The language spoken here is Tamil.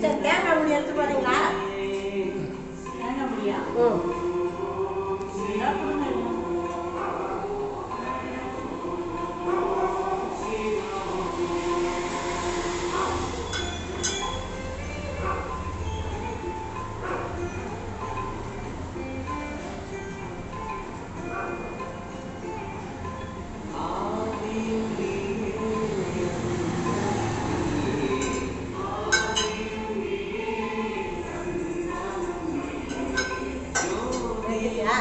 சரி தேங்காய் முடியும் எடுத்து போறீங்களா தேங்காய் முடியும்